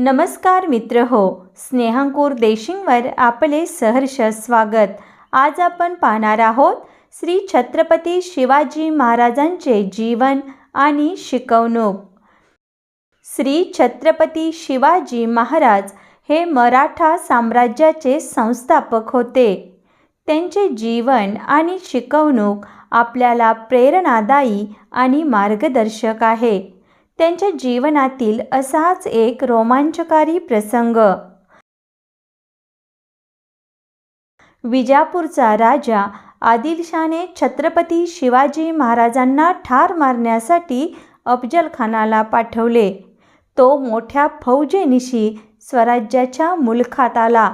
नमस्कार मित्र हो स्नेहांकूर देशिंगवर आपले सहर्ष स्वागत. आज आपण पाहणार आहोत श्री छत्रपती शिवाजी महाराजांचे जीवन आणि शिकवणूक. श्री छत्रपती शिवाजी महाराज हे मराठा साम्राज्याचे संस्थापक होते. त्यांचे जीवन आणि शिकवणूक आपल्याला प्रेरणादायी आणि मार्गदर्शक आहे. त्यांच्या जीवनातील असाच एक रोमांचकारी प्रसंग. विजापूरचा राजा आदिलशाने छत्रपती शिवाजी महाराजांना ठार मारण्यासाठी अफजलखानाला पाठवले. तो मोठ्या फौजेनिशी स्वराज्याच्या मुलखात आला.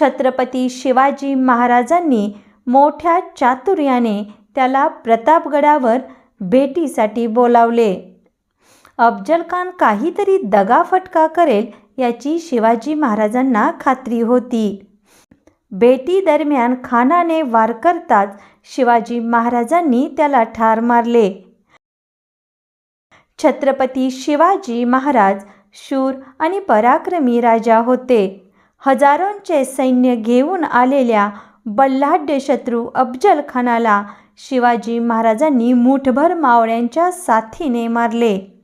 छत्रपती शिवाजी महाराजांनी मोठ्या चातुर्याने त्याला प्रतापगडावर भेटीसाठी बोलावले. अफजल खान काहीतरी दगाफटका करेल याची शिवाजी महाराजांना खात्री होती. भेटी दरम्यान खानाने वार करताच शिवाजी महाराजांनी त्याला ठार मारले. छत्रपती शिवाजी महाराज शूर आणि पराक्रमी राजा होते. हजारोंचे सैन्य घेऊन आलेल्या बल्लाढ्य शत्रू अफजल खानाला शिवाजी महाराजांनी मुठभर मावळ्यांच्या साथीने मारले.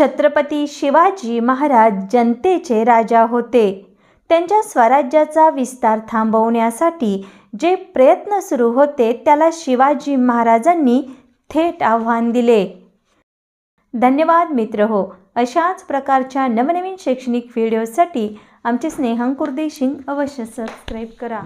छत्रपती शिवाजी महाराज जनतेचे राजा होते. त्यांच्या स्वराज्याचा विस्तार थांबवण्यासाठी जे प्रयत्न सुरू होते त्याला शिवाजी महाराजांनी थेट आव्हान दिले. धन्यवाद मित्र हो. अशाच प्रकारच्या नवनवीन शैक्षणिक व्हिडिओसाठी आमचे स्नेहांकुर्देशिंग अवश्य सबस्क्राईब करा.